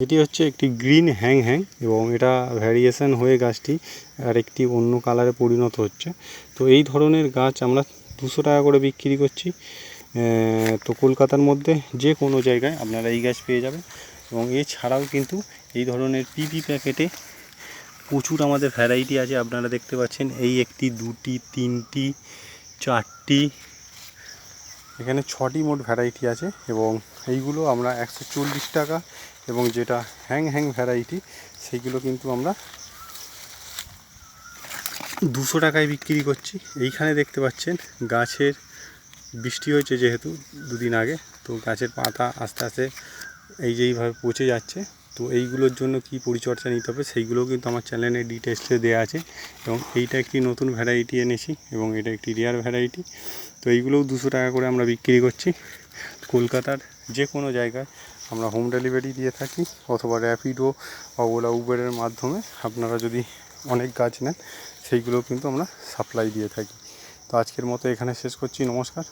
এটি হচ্ছে একটি গ্রিন হ্যাং হ্যাং এবং এটা ভ্যারিয়েশন হয়ে গাছটি আর একটি অন্য কালারে পরিণত হচ্ছে। তো এই ধরনের গাছ আমরা দুশো টাকা করে বিক্রি করছি। তো কলকাতার মধ্যে যে কোনো জায়গায় আপনারা এই গাছ পেয়ে যাবেন এবং এছাড়াও কিন্তু এই ধরনের পিপি প্যাকেটে প্রচুর আমাদের ভ্যারাইটি আছে। আপনারা দেখতে পাচ্ছেন এই একটি, দুটি, তিনটি, চারটি এখানে ছটি মোট ভ্যারাইটি আছে এবং এইগুলো আমরা একশো চল্লিশ টাকা এবং যেটা হ্যাং হ্যাং ভ্যারাইটি সেইগুলো কিন্তু আমরা দুশো টাকায় বিক্রি করছি। এইখানে দেখতে পাচ্ছেন গাছের, বৃষ্টি হয়েছে যেহেতু দুদিন আগে, তো গাছের পাতা আস্তে আস্তে এই যে এইভাবে পচে যাচ্ছে তো এইগুলোর জন্য কি পরিচর্যা নিতে হবে সেইগুলোও কিন্তু আমার চ্যানেলে ডিটেলসে দেওয়া আছে এবং এইটা একটি নতুন ভ্যারাইটি এনেছি এবং এটা একটি রেয়ার ভ্যারাইটি তো এইগুলোও দুশো টাকা করে আমরা বিক্রি করছি। কলকাতার যে কোনো জায়গায় আমরা হোম ডেলিভারি দিয়ে থাকি অথবা র্যাপিডো ওলা উবেরের মাধ্যমে আপনারা যদি অনেক গাছ নেন সেইগুলোও কিন্তু আমরা সাপ্লাই দিয়ে থাকি। তো আজকের মতো এখানে শেষ করছি। নমস্কার।